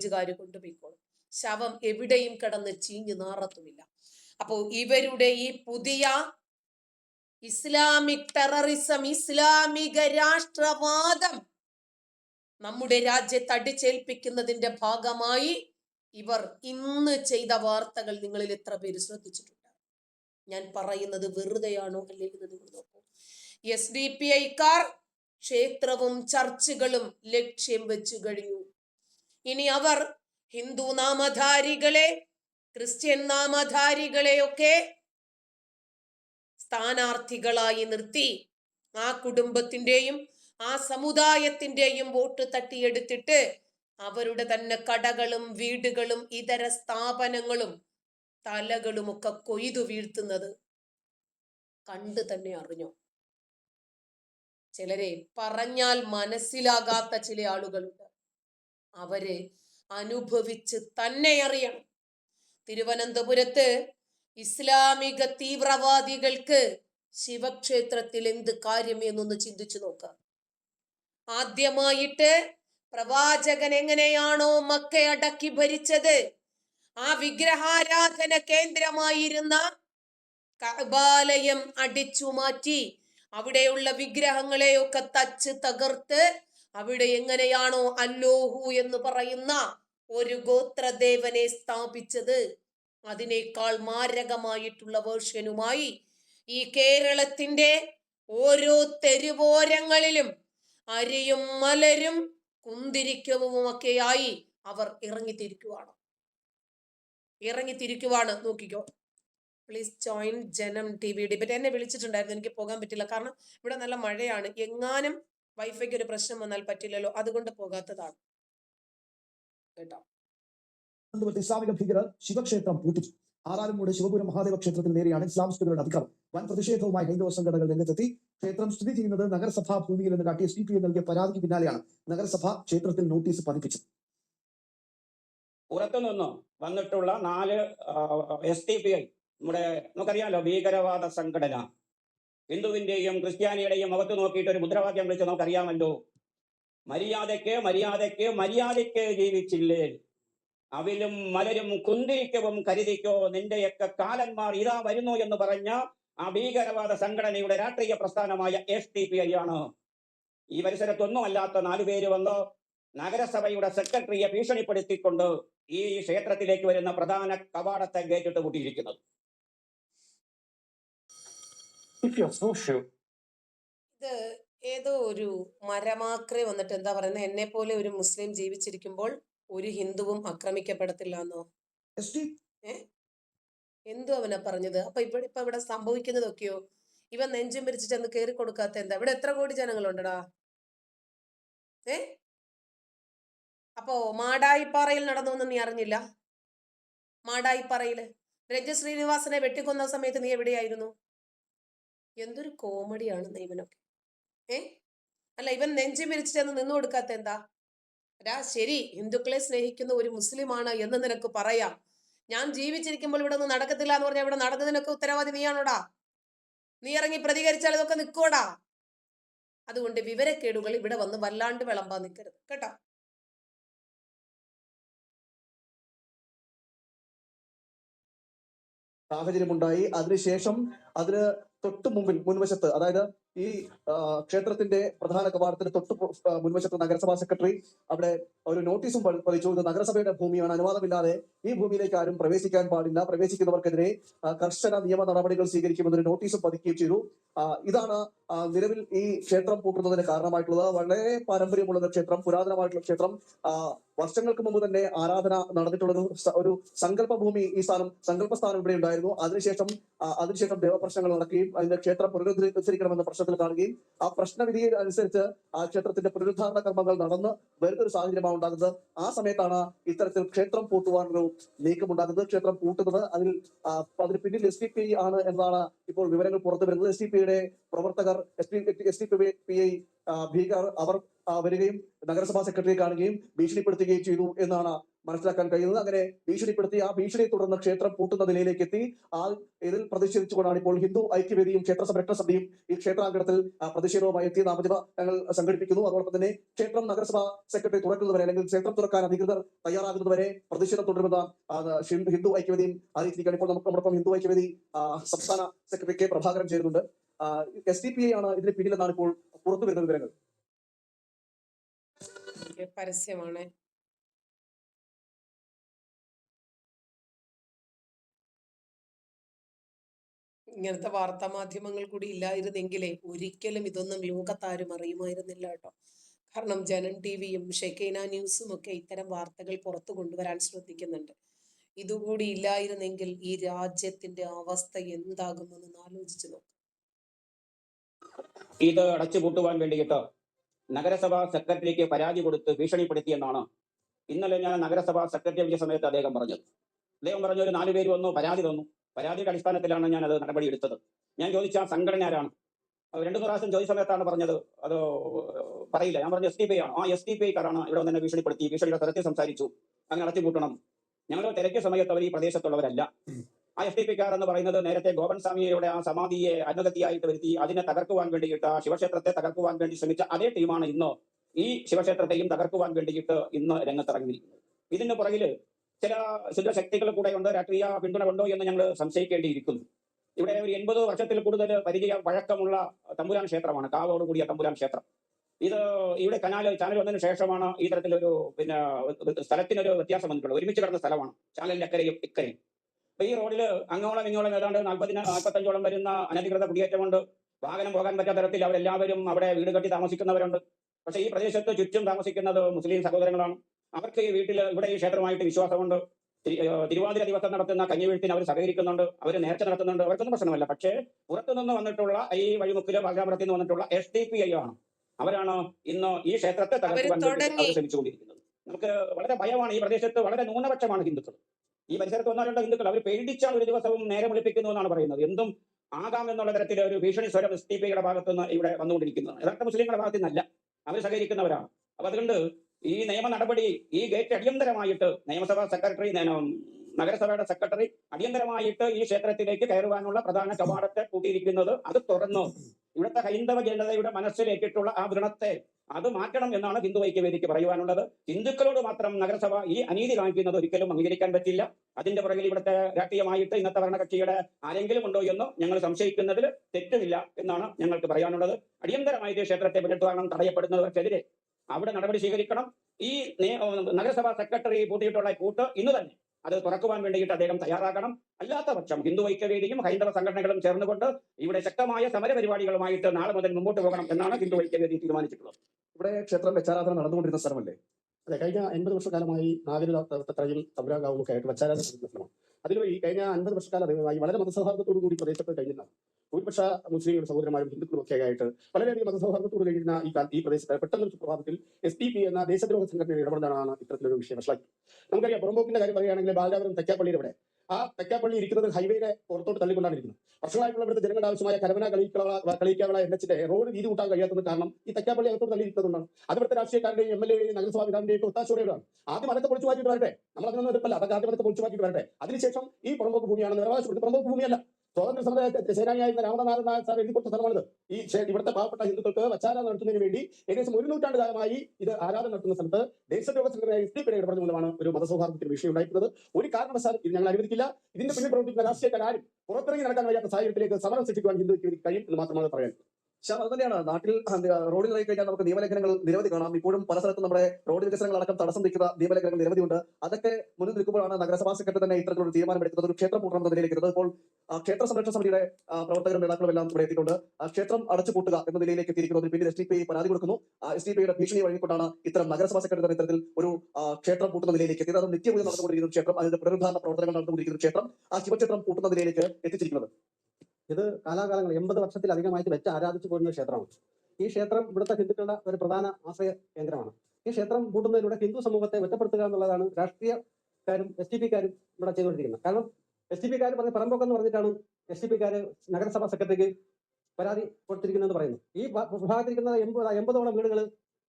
പോലീസുകാർ കൊണ്ടുപോയിക്കോളും ശവം എവിടെയും കിടന്ന് ചീഞ്ഞു നാറത്തുമില്ല. അപ്പോ ഇവരുടെ ഈ പുതിയ ഇസ്ലാമിക് ടെററിസം ഇസ്ലാമിക രാഷ്ട്രവാദം നമ്മുടെ രാജ്യത്ത് അടിച്ചേൽപ്പിക്കുന്നതിന്റെ ഭാഗമായി ഇവർ ഇന്ന് ചെയ്ത വാർത്തകൾ നിങ്ങളിൽ എത്ര പേര് ശ്രദ്ധിച്ചിട്ടുണ്ട്? ഞാൻ പറയുന്നത് വെറുതെയാണോ അല്ലെങ്കിൽ നിങ്ങൾ നോക്കൂ. എസ് ഡി പി ഐക്കാർ ക്ഷേത്രവും ചർച്ചുകളും ലക്ഷ്യം വെച്ചു കഴിഞ്ഞു. ഇനി അവർ ഹിന്ദു നാമധാരികളെ ക്രിസ്ത്യൻ നാമധാരികളെയൊക്കെ സ്ഥാനാർത്ഥികളായി നിർത്തി. ആ കുടുംബത്തിന്റെയും ആ സമുദായത്തിന്റെയും വോട്ട് തട്ടിയെടുത്തിട്ട് അവരുടെ തന്നെ കടകളും വീടുകളും ഇതര സ്ഥാപനങ്ങളും തലകളുമൊക്കെ കൊയ്തു വീഴ്ത്തുന്നത് കണ്ടു തന്നെ അറിഞ്ഞു. ചിലരെ പറഞ്ഞാൽ മനസ്സിലാകാത്ത ചില ആളുകളുണ്ട്. അവരെ അനുഭവിച്ച് തന്നെ അറിയണം. തിരുവനന്തപുരത്ത് ഇസ്ലാമിക തീവ്രവാദികൾക്ക് ശിവക്ഷേത്രത്തിൽ എന്ത് കാര്യം എന്നൊന്ന് ചിന്തിച്ചു നോക്കാം. ആദ്യമായിട്ട് പ്രവാചകൻ എങ്ങനെയാണോ മക്ക അടക്കി ഭരിച്ചത്? ആ വിഗ്രഹാരാധന കേന്ദ്രമായിരുന്ന കബാലയം അടിച്ചു മാറ്റി അവിടെയുള്ള വിഗ്രഹങ്ങളെയൊക്കെ തച്ച് തകർത്ത് അവിടെ എങ്ങനെയാണോ അല്ലോഹു എന്ന് പറയുന്ന ഒരു ഗോത്രദേവനെ സ്ഥാപിച്ചത്. അതിനേക്കാൾ മാരകമായിട്ടുള്ള വേർഷനുമായി ഈ കേരളത്തിന്റെ ഓരോ തെരുവോരങ്ങളിലും അരിയും മലരും കുന്തിരിക്കവുമൊക്കെയായി അവർ ഇറങ്ങിത്തിരിക്കുവാണ്. ഇറങ്ങിത്തിരിക്കുവാണ്. നോക്കിക്കോ. Please join Janam T V debate എന്നെ വിളിച്ചിട്ടുണ്ടായിരുന്നു. എനിക്ക് പോകാൻ പറ്റില്ല. കാരണം ഇവിടെ നല്ല മഴയാണ്. എങ്ങാനും വൈഫൈക്ക് ഒരു പ്രശ്നം വന്നാൽ പറ്റില്ലല്ലോ അതുകൊണ്ട് പോകാത്തതാണ്. കേട്ടോ? ഇസ്ലാമിക ഭീകരർ ശിവക്ഷേത്രം പൂട്ടിച്ചു. ആറാലുമൂട് ശിവപുരം മഹാദേവ ക്ഷേത്രത്തിന് നേരെയാണ് ഇസ്ലാമിസ്റ്റുകളുടെ അധികാരം വൻ പ്രതിഷേധവുമായി ഹൈന്ദവ സംഘടനകൾ രംഗത്തെത്തി. ക്ഷേത്രം സ്ഥിതി ചെയ്യുന്നത് നഗരസഭാ ഭൂമിയിൽ നിന്ന് കാട്ടിയ സി പി പി നൽകിയ പരാതിക്ക് പിന്നാലെയാണ് നഗരസഭ ക്ഷേത്രത്തിൽ നോട്ടീസ് പതിപ്പിച്ചത്. പുറത്തുനിന്ന് വന്നിട്ടുള്ള നാല് എസ് ടി പി ഐ നമ്മുടെ നമുക്കറിയാലോ ഭീകരവാദ സംഘടന. ഹിന്ദുവിന്റെയും ക്രിസ്ത്യാനിയുടെയും മുഖത്ത് നോക്കിയിട്ട് ഒരു മുദ്രാവാക്യം വിളിച്ച് നമുക്കറിയാമല്ലോ. മര്യാദയ്ക്ക് മര്യാദയ്ക്ക് മര്യാദയ്ക്ക് ജീവിച്ചില്ലേ? അവിലും മലരും കുന്തിരിക്കവും കരുതിക്കോ? നിന്റെയൊക്കെ കാലന്മാർ ഇതാ വരുന്നു എന്ന് പറഞ്ഞ ആ ഭീകരവാദ സംഘടനയുടെ രാഷ്ട്രീയ പ്രസ്ഥാനമായ എസ് ടി പി ഐ ആണ് ഈ പരിസരത്തൊന്നും അല്ലാത്ത നാലുപേര് വന്ന് നഗരസഭയുടെ സെക്രട്ടറിയെ ഭീഷണിപ്പെടുത്തിക്കൊണ്ട് ഈ ക്ഷേത്രത്തിലേക്ക് വരുന്ന പ്രധാന കവാടത്തെ ഗേറ്റിട്ട് പൂട്ടിയിരിക്കുന്നത്. ഇത് ഏതോ ഒരു മരമാക്രെ വന്നിട്ട് എന്താ പറയുന്നത് എന്നെ പോലെ ഒരു മുസ്ലിം ജീവിച്ചിരിക്കുമ്പോൾ ഒരു ഹിന്ദുവും ആക്രമിക്കപ്പെടത്തില്ല എന്നോ എന്തോ അവനാ പറഞ്ഞത്? അപ്പൊ ഇവിടെ ഇപ്പൊ ഇവിടെ സംഭവിക്കുന്നതൊക്കെയോ? ഇവ നെഞ്ചും പിരിച്ചിട്ട് അന്ന് കയറി കൊടുക്കാത്ത എന്താ? ഇവിടെ എത്ര കോടി ജനങ്ങളുണ്ടടാ? ഏ? അപ്പോ മാടായിപ്പാറയിൽ നടന്നു നീ അറിഞ്ഞില്ല? മാടായിപ്പാറയിൽ? രജ ശ്രീനിവാസനെ വെട്ടിക്കൊന്ന സമയത്ത് നീ എവിടെയായിരുന്നു? എന്തൊരു കോമഡിയാണ് ഇവനൊക്കെ ഏ? അല്ല ഇവൻ നെഞ്ചി മിരിച്ചിട്ടെന്ന് നിന്നു കൊടുക്കാത്ത എന്താ? രാ ശരി ഹിന്ദുക്കളെ സ്നേഹിക്കുന്ന ഒരു മുസ്ലിമാണ് എന്ന് നിനക്ക് പറയാം. ഞാൻ ജീവിച്ചിരിക്കുമ്പോൾ ഇവിടെ ഒന്നും നടക്കത്തില്ല എന്ന് പറഞ്ഞാൽ ഇവിടെ നടന്നതിനൊക്കെ ഉത്തരവാദി നീയാണോടാ? നീ ഇറങ്ങി പ്രതികരിച്ചാൽ ഇതൊക്കെ നിൽക്കോടാ അതുകൊണ്ട് വിവരക്കേടുകൾ ഇവിടെ വന്ന് വല്ലാണ്ട് വിളമ്പാൻ നിൽക്കരുത്. കേട്ടോ? സാഹചര്യമുണ്ടായി. അതിനുശേഷം അതിന് തൊട്ട് മുമ്പിൽ മുൻവശത്ത് അതായത് ഈ ക്ഷേത്രത്തിന്റെ പ്രധാന കവാടത്തിന് തൊട്ട് മുൻവശത്ത് നഗരസഭാ സെക്രട്ടറി അവിടെ ഒരു നോട്ടീസും പതിച്ചു. ഇത് നഗരസഭയുടെ ഭൂമിയാണ്. അനുവാദമില്ലാതെ ഈ ഭൂമിയിലേക്ക് ആരും പ്രവേശിക്കാൻ പാടില്ല. പ്രവേശിക്കുന്നവർക്കെതിരെ കർശന നിയമ നടപടികൾ സ്വീകരിക്കുമെന്നൊരു നോട്ടീസും പതിക്കുകയും ചെയ്തു. ഇതാണ് നിലവിൽ ഈ ക്ഷേത്രം പൂട്ടുന്നതിന് കാരണമായിട്ടുള്ളത് വളരെ പാരമ്പര്യമുള്ള ക്ഷേത്രം പുരാതനമായിട്ടുള്ള ക്ഷേത്രം. വർഷങ്ങൾക്ക് മുമ്പ് തന്നെ ആരാധന നടന്നിട്ടുള്ള ഒരു സങ്കല്പ ഭൂമി ഈ സ്ഥാനം സങ്കല്പ സ്ഥാനം ഇവിടെ ഉണ്ടായിരുന്നു. അതിനുശേഷം അതിനുശേഷം ദേവപ്രശ്നങ്ങൾ നടക്കുകയും അതിന്റെ ക്ഷേത്രം പുനരുദ്ധരിക്കണമെന്ന പ്രശ്നത്തിൽ കാണുകയും ആ പ്രശ്നവിധി അനുസരിച്ച് ആ ക്ഷേത്രത്തിന്റെ പുനരുദ്ധാരണ കർമ്മങ്ങൾ നടന്ന് വരുന്നൊരു സാഹചര്യമാണ് ഉണ്ടാകുന്നത്. ആ സമയത്താണ് ഇത്തരത്തിൽ ക്ഷേത്രം പൂട്ടുവാനൊരു നീക്കമുണ്ടാകുന്നത്. ക്ഷേത്രം പൂട്ടുന്നത് അതിൽ അതിന് പിന്നിൽ എസ് പി ആണ് എന്നതാണ് ഇപ്പോൾ വിവരങ്ങൾ പുറത്തു വരുന്നത്. എസ് ഡി പിയുടെ പ്രവർത്തകർ S D S D P I ഭീകർ അവർ വരികയും നഗരസഭാ സെക്രട്ടറിയെ കാണുകയും ഭീഷണിപ്പെടുത്തുകയും ചെയ്തു എന്നാണ് മനസ്സിലാക്കാൻ കഴിയുന്നത്. അങ്ങനെ ഭീഷണിപ്പെടുത്തി ആ ഭീഷണിയെ തുടർന്ന് ക്ഷേത്രം പൂട്ടുന്ന നിലയിലേക്ക് എത്തി. ആ ഇതിൽ പ്രതിഷേധിച്ചുകൊണ്ടാണ് ഇപ്പോൾ ഹിന്ദു ഐക്യവേദിയും ക്ഷേത്ര സംരക്ഷണ സമിതിയും ഈ ക്ഷേത്രാങ്കണത്തിൽ പ്രതിഷേധവുമായി എത്തി നാമജപ ഞങ്ങൾ സംഘടിപ്പിക്കുന്നു. അതോടൊപ്പം തന്നെ ക്ഷേത്രം നഗരസഭാ സെക്രട്ടറി തുറക്കുന്നതുവരെ അല്ലെങ്കിൽ ക്ഷേത്രം തുറക്കാൻ അധികൃതർ തയ്യാറാകുന്നതുവരെ പ്രതിഷേധം തുടരുമെന്ന് ഹിന്ദു ഐക്യവേദിയും അറിയിച്ചിരിക്കുകയാണ്. ഇപ്പോൾ നമുക്ക് നമ്മോടൊപ്പം ഹിന്ദു ഐക്യവേദി സംസ്ഥാന സെക്രട്ടറി കെ പ്രഭാകരൻ ചേരുന്നുണ്ട്. എസ് ഡി പി ഐ ആണ് ഇതിന് പിന്നിലെന്നാണ് ഇപ്പോൾ പുറത്തു വരുന്ന വിവരങ്ങൾ പരസ്യമാണ്. ഇങ്ങനത്തെ വാർത്താ മാധ്യമങ്ങൾ കൂടി ഇല്ലായിരുന്നെങ്കിലേ ഒരിക്കലും ഇതൊന്നും ലോകത്താരും അറിയുമായിരുന്നില്ല കേട്ടോ. കാരണം ജനം ടി വിയും ഷെക്കൈന ന്യൂസും ഒക്കെ ഇത്തരം വാർത്തകൾ പുറത്തു കൊണ്ടുവരാൻ ശ്രദ്ധിക്കുന്നുണ്ട്. ഇതുകൂടി ഇല്ലായിരുന്നെങ്കിൽ ഈ രാജ്യത്തിന്റെ അവസ്ഥ എന്താകുമെന്ന് ആലോചിച്ചു നോക്കാം. ഇത് അടച്ചുപൂട്ടുവാൻ വേണ്ടിയിട്ട് നഗരസഭാ സെക്രട്ടറിക്ക് പരാതി കൊടുത്ത് ഭീഷണിപ്പെടുത്തിയെന്നാണ് ഇന്നലെ ഞാൻ നഗരസഭാ സെക്രട്ടറി വിളിച്ച സമയത്ത് അദ്ദേഹം പറഞ്ഞത്. അദ്ദേഹം പറഞ്ഞ ഒരു നാലുപേര് വന്നു പരാതി തന്നു. പരാതിയുടെ അടിസ്ഥാനത്തിലാണ് ഞാൻ അത് നടപടിയെടുത്തത്. ഞാൻ ചോദിച്ച സംഘടന ആരാണ്? രണ്ടു പ്രാവശ്യം ചോദിച്ച സമയത്താണ് പറഞ്ഞത്. അത് പറയില്ല. ഞാൻ പറഞ്ഞു എസ് ടി പി ആണ് ആ എസ് ടി പി ഐക്കാരാണ് ഇവിടെ തന്നെ ഭീഷണിപ്പെടുത്തി. ഭീഷണിയുടെ തരത്തിൽ സംസാരിച്ചു. അങ്ങനെ അടച്ചുപൂട്ടണം ഞങ്ങളുടെ തിരക്കിയ സമയത്ത് അവർ ഈ പ്രദേശത്തുള്ളവരല്ല. ആ എസ് ടി പി കാർ എന്ന് പറയുന്നത് നേരത്തെ ഗോപൻ സ്വാമിയുടെ ആ സമാധിയെ അനുഗതിയായിട്ട് വരുത്തി അതിനെ തകർക്കുവാൻ വേണ്ടിയിട്ട് ആ ശിവക്ഷേത്രത്തെ തകർക്കുവാൻ വേണ്ടി ശ്രമിച്ച അതേ ടീമാണ് ഇന്ന് ഈ ശിവക്ഷേത്രത്തെയും തകർക്കുവാൻ വേണ്ടിയിട്ട് ഇന്ന് രംഗത്തിറങ്ങിയിരിക്കുന്നത്. ഇതിന് പുറകിൽ ചില ശുദ്ധശക്തികൾ കൂടെ ഉണ്ട് രാഷ്ട്രീയ പിന്തുണ ഉണ്ടോ എന്ന് ഞങ്ങൾ സംശയിക്കേണ്ടിയിരിക്കുന്നു. ഇവിടെ ഒരു എൺപത് വർഷത്തിൽ കൂടുതൽ പരിചയ വഴക്കമുള്ള തമ്പുരാൻ ക്ഷേത്രമാണ് കാവോട് കൂടിയ തമ്പുരാൻ ക്ഷേത്രം. ഇത് ഇവിടെ കനാൽ ചാനൽ വന്നതിന് ശേഷമാണ് ഈ തരത്തിലൊരു പിന്നെ സ്ഥലത്തിനൊരു വ്യത്യാസം വന്നിട്ടുള്ളത്. ഒരുമിച്ച് കിടന്ന സ്ഥലമാണ് ചാനലിന്റെ അക്കരയും ഇക്കരയും. അപ്പൊ ഈ റോഡിൽ അങ്ങോളം ഇങ്ങോളം ഏതാണ്ട് നാൽപ്പതിന് നാൽപ്പത്തഞ്ചോളം വരുന്ന അനധികൃത കുടിയേറ്റമുണ്ട് വാഹനം പോകാൻ പറ്റാത്ത തരത്തിൽ അവരെല്ലാവരും അവിടെ വീട് കെട്ടി താമസിക്കുന്നവരുണ്ട്. പക്ഷേ ഈ പ്രദേശത്ത് ചുറ്റും താമസിക്കുന്നത് മുസ്ലിം സഹോദരങ്ങളാണ്. അവർക്ക് ഈ വീട്ടിൽ ഇവിടെ ഈ ക്ഷേത്രമായിട്ട് വിശ്വാസമുണ്ട്. തിരു- തിരുവാതിര ദിവസം നടത്തുന്ന കഞ്ഞിവീഴ്ത്തിന് അവർ സഹകരിക്കുന്നുണ്ട്. അവർ നേർച്ച നടത്തുന്നുണ്ട്. അവർക്കൊന്നും പ്രശ്നമല്ല. പക്ഷേ പുറത്തുനിന്ന് വന്നിട്ടുള്ള ഈ വഴിമുക്കിൽ ബാലരാപുരത്തിൽ നിന്ന് വന്നിട്ടുള്ള എസ് ഡി പി ഐ ആണ്. അവരാണ് ഇന്ന് ഈ ക്ഷേത്രത്തെ തുടങ്ങി. ശ്രമിച്ചുകൊണ്ടിരിക്കുന്നത്. നമുക്ക് വളരെ ഭയമാണ് ഈ പ്രദേശത്ത് വളരെ ന്യൂനപക്ഷമാണ് ഹിന്ദുക്കൾ. ഈ പരിസരത്ത് ഒന്നോ രണ്ടോ ഹിന്ദുക്കൾ അവർ പേടിച്ചാൽ ഒരു ദിവസവും നേരെ വിളിപ്പിക്കുന്നു എന്നാണ് പറയുന്നത്. എന്തും ആകാം എന്നുള്ള തരത്തിൽ ഒരു ഭീഷണി സ്വരം എസ് ടി പിയുടെ ഭാഗത്തുനിന്ന് ഇവിടെ വന്നുകൊണ്ടിരിക്കുന്നത് യഥാർത്ഥ മുസ്ലിങ്ങളുടെ ഭാഗത്തു നിന്നല്ല അവർ സഹകരിക്കുന്നവരാണ്. അപ്പൊ അതുകൊണ്ട് ഈ നിയമ നടപടി ഈ ഗേറ്റ് അടിയന്തരമായിട്ട് നിയമസഭാ സെക്രട്ടറി നഗരസഭയുടെ സെക്രട്ടറി അടിയന്തരമായിട്ട് ഈ ക്ഷേത്രത്തിലേക്ക് കയറുവാനുള്ള പ്രധാന കവാടത്തെ കൂട്ടിയിരിക്കുന്നത് അത് തുറന്നു. ഇവിടുത്തെ ഹൈന്ദവ ജനതയുടെ മനസ്സിലേക്കിട്ടുള്ള ആ വ്രണത്തെ അത് മാറ്റണം എന്നാണ് ഹിന്ദു ഐക്യവേദിക്ക് പറയുവാനുള്ളത്. ഹിന്ദുക്കളോട് മാത്രം നഗരസഭ ഈ അനീതി കാണിക്കുന്നത് ഒരിക്കലും അംഗീകരിക്കാൻ പറ്റില്ല. അതിന്റെ പുറകിൽ ഇവിടുത്തെ രാഷ്ട്രീയമായിട്ട് ഇന്നത്തെ ഭരണകക്ഷിയുടെ ആരെങ്കിലും ഉണ്ടോ എന്നോ ഞങ്ങൾ സംശയിക്കുന്നതിൽ തെറ്റുമില്ല എന്നാണ് ഞങ്ങൾക്ക് പറയാനുള്ളത്. അടിയന്തരമായിട്ട് ഈ ക്ഷേത്രത്തെ പുനരുദ്ധാരണം തടയപ്പെടുന്നവർക്കെതിരെ അവിടെ നടപടി സ്വീകരിക്കണം. ഈ നഗരസഭാ സെക്രട്ടറി പൂട്ടിയിട്ടുള്ള കൂട്ട് ഇന്ന് തന്നെ അത് തുറക്കുവാൻ വേണ്ടിയിട്ട് അദ്ദേഹം തയ്യാറാകണം. അല്ലാത്ത പക്ഷം ഹിന്ദു ഐക്യവേദിയും ഹൈന്ദവ സംഘടനകളും ചേർന്നുകൊണ്ട് ഇവിടെ ശക്തമായ സമരപരിപാടികളുമായിട്ട് നാളെ മുതൽ മുമ്പോട്ട് പോകണം എന്നാണ് ഹിന്ദു ഐക്യവേദി തീരുമാനിച്ചിട്ടുള്ളത്. ഇവിടെ ക്ഷേത്രം വെച്ചാരാധന നടന്നുകൊണ്ടിരുന്ന സ്ഥലമല്ലേ? അതെ കഴിഞ്ഞ അൻപത് വർഷക്കാലമായി നാഗരികത്തറയും തമ്പുരാകാവും ഒക്കെ ആയിട്ട് വച്ചാരാധന നടത്തുന്നതാണ് അതിൽ ഈ കഴിഞ്ഞ അൻപത് വർഷക്കാലമായി വളരെ മതസൗഹാർദ്ദത്തോടു കൂടി പ്രദേശത്ത് കഴിഞ്ഞിരുന്നതാണ് ഭൂരിപക്ഷ മുസ്ലിം സഹോദരന്മാരും ഹിന്ദുക്കളും ഒക്കെ ആയിട്ട് വളരെയധികം മതസൗഹാർദ്ദത്തോട് കഴിയുന്ന ഈ ഈ പ്രദേശത്ത് പെട്ടെന്ന് ഒരു സുപ്രഭാതത്തിൽ എസ് ടി പി എന്ന ദേശദ്രോഹ സംഘടനയുടെ ഇടപെടലാണ് ഇത്തരത്തിലൊരു വിഷയം മനസ്സിലാക്കി നമുക്കറിയാം പുറമ്പോക്കിന്റെ കാര്യം പറയുകയാണെങ്കിൽ ബാലരാപുരം തെക്കാപ്പള്ളിയുടെ ഇവിടെ ആ തെക്കാപ്പള്ളി ഇരിക്കുന്നത് ഹൈവേയുടെ പുറത്തോട്ട് തള്ളിക്കൊണ്ടാണ് ഇരിക്കുന്നത്. വർഷങ്ങളായിട്ടുള്ള ഇവിടുത്തെ ജനങ്ങളുടെ ആവശ്യമായ കരവന കളിക്കള എൻ എച്ചിന്റെ റോഡ് വീതി കൂട്ടാൻ കഴിയാത്തത് കാരണം ഈ തെക്കാപ്പള്ളി അകത്തോട്ട് തള്ളിയിരിക്കുന്നതുകൊണ്ടാണ്. അത് ഇവിടുത്തെ രാഷ്ട്രീയക്കാരുടെയും എം എൽ എയും നഗരസഭാ ഒക്കെ ഒത്താശയോടെയാണ് ആദ്യം അതൊക്കെ പൊളിച്ചു മാറ്റിയിട്ട് വരട്ടെ. നമ്മൾ അതിനൊന്നും എടുപ്പല്ല അതൊക്കെ ആദ്യം അതൊക്കെ പൊളിച്ചു മാറ്റിയിട്ട് വരട്ടെ. അതിനുശേഷം ഈ പുറമ്പോക്ക് ഭൂമിയാണ്. അവകാശപ്പെടുത്തി പുറമ്പോക്ക് ഭൂമിയല്ല. സ്വാതന്ത്ര്യ സമുദായത്തെ സേനാനിയായിരുന്ന രാമനാഥൻ നായർ സാർ എഴുതി കൊടുത്ത സ്ഥലമാണിത്. ഈ ഇവിടുത്തെ പാവപ്പെട്ട ഹിന്ദുക്കൾക്ക് വച്ചാരാധന നടത്തുന്നതിന് വേണ്ടി ഏകദേശം ഒരു നൂറ്റാണ്ട് കാലമായി ഇത് ആരാധന നടത്തുന്ന സ്ഥലത്ത് ദേശദ്രോഹ സംഘടനയായ എസ് ഡി പിയുടെ ഇടപെടൽ മൂലമാണ് ഒരു മതസൗഹാർദ്ദത്തിന് വിഷയം ഉണ്ടായിട്ടുള്ളത്. ഒരു കാരണവശാലും ഇത് ഞങ്ങൾ അനുവദിക്കില്ല. ഇതിന്റെ പിന്നിൽ പ്രവർത്തിക്കുന്ന രാഷ്ട്രീയക്കാരും പുറത്തിറങ്ങി നടക്കാൻ വയ്യാത്ത സാഹചര്യത്തിലേക്ക് സമരം സൃഷ്ടിക്കുവാൻ ഹിന്ദുക്ക് കഴിയും എന്ന് മാത്രമാണ് പറയാൻ ശ്യാം അത് തന്നെയാണ്. നാട്ടിൽ റോഡിൽ ഇറങ്ങി കഴിഞ്ഞാൽ നമുക്ക് നിയമലംഘനങ്ങൾ നിരവധി കാണാം. ഇപ്പോഴും പല സ്ഥലത്തും നമ്മുടെ റോഡ് വികസനങ്ങൾ അടക്കം തടസ്സം നിൽക്കുന്ന നിയമലംഘനങ്ങൾ നിരവധിയുണ്ട് അതൊക്കെ മുന്നിൽ നിൽക്കുമ്പോഴാണ് നഗരസഭാ സെക്രട്ടറി തന്നെ ഇത്തരത്തിലൊരു തീരുമാനമെടുക്കുന്നത് ഒരു ക്ഷേത്രം പൂട്ടണം എന്ന നിലയിലേക്ക് ഇപ്പോൾ ക്ഷേത്ര സംരക്ഷണ സമിതിയുടെ പ്രവർത്തകരും നേതാക്കളും എല്ലാം ഇവിടെ എത്തിയിട്ടുണ്ട്. ക്ഷേത്രം അടച്ചുപൂട്ടുക എന്ന നിലയിലേക്ക് എത്തിയിരിക്കുന്നത് പിന്നീട് എസ് ഡി പി പരാതി കൊടുക്കുന്നു. എസ് ഡി പിയുടെ ഭീഷണി വഴിക്കൊണ്ടാണ് ഇത്തരം നഗരസഭാ സെക്രട്ടറി തന്നെ ഇത്തരത്തിൽ ഒരു ക്ഷേത്രം പൂട്ടുന്ന നിലയിലേക്ക് എത്തിയത്. നിത്യപൂജ നടന്നുകൊണ്ടിരിക്കുന്ന ക്ഷേത്രം. അതിന്റെ പുനരുദ്ധാരണ പ്രവർത്തനങ്ങൾ നടന്നുകൊണ്ടിരിക്കുന്ന ക്ഷേത്രം ആ ശിവക്ഷേത്രം പൂട്ടുന്ന നിലയിലേക്ക് എത്തിച്ചിരിക്കുന്നത്. ഇത് കാലാകാലങ്ങൾ എൺപത് വർഷത്തിലധികമായിട്ട് വെച്ച് ആരാധിച്ചു പോരുന്ന ക്ഷേത്രമാണ് ഈ ക്ഷേത്രം ഇവിടുത്തെ ഹിന്ദുക്കളുടെ ഒരു പ്രധാന ആശ്രയ കേന്ദ്രമാണ് ഈ ക്ഷേത്രം കൂട്ടുന്നതിലൂടെ ഹിന്ദു സമൂഹത്തെ ഒറ്റപ്പെടുത്തുക എന്നുള്ളതാണ് രാഷ്ട്രീയക്കാരും എസ് ടി പിക്കാരും ഇവിടെ ചെയ്തുകൊണ്ടിരിക്കുന്നത് കാരണം എസ് ടി പിക്കാർ പറഞ്ഞ പറമ്പോക്കെന്ന് പറഞ്ഞിട്ടാണ് എസ് ടി പിക്കാര് നഗരസഭാ സെക്രട്ടറിക്ക് പരാതി കൊടുത്തിരിക്കുന്നതെന്ന് പറയുന്നു ഈ വിഭാഗത്തിരിക്കുന്ന എൺപത് എൺപതോളം വീടുകൾ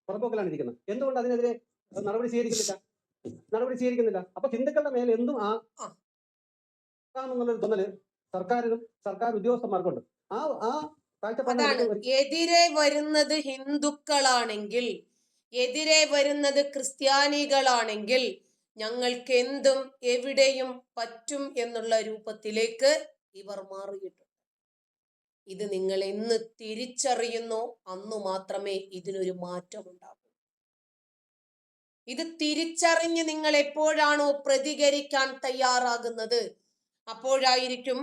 പുറമ്പോക്കിലാണ് ഇരിക്കുന്നത് എന്തുകൊണ്ട് അതിനെതിരെ നടപടി സ്വീകരിക്കുന്നില്ല നടപടി സ്വീകരിക്കുന്നില്ല അപ്പൊ ഹിന്ദുക്കളുടെ മേലെ എന്തും ആ എന്നുള്ളൊരു തോന്നൽ സർക്കാരിനും സർക്കാർ ഉദ്യോഗസ്ഥന്മാർക്കുണ്ട്. ആ ആ അതാണ്. എതിരെ വരുന്നത് ഹിന്ദുക്കളാണെങ്കിൽ എതിരെ വരുന്നത് ക്രിസ്ത്യാനികളാണെങ്കിൽ ഞങ്ങൾക്ക് എന്തും എവിടെയും പറ്റും എന്നുള്ള രൂപത്തിലേക്ക് ഇവർ മാറിയിട്ടുണ്ട്. ഇത് നിങ്ങൾ എന്ന് തിരിച്ചറിയുന്നു അന്നു മാത്രമേ ഇതിനൊരു മാറ്റം ഉണ്ടാകൂ. ഇത് തിരിച്ചറിഞ്ഞ് നിങ്ങൾ എപ്പോഴാണോ പ്രതികരിക്കാൻ തയ്യാറാകുന്നത് അപ്പോഴായിരിക്കും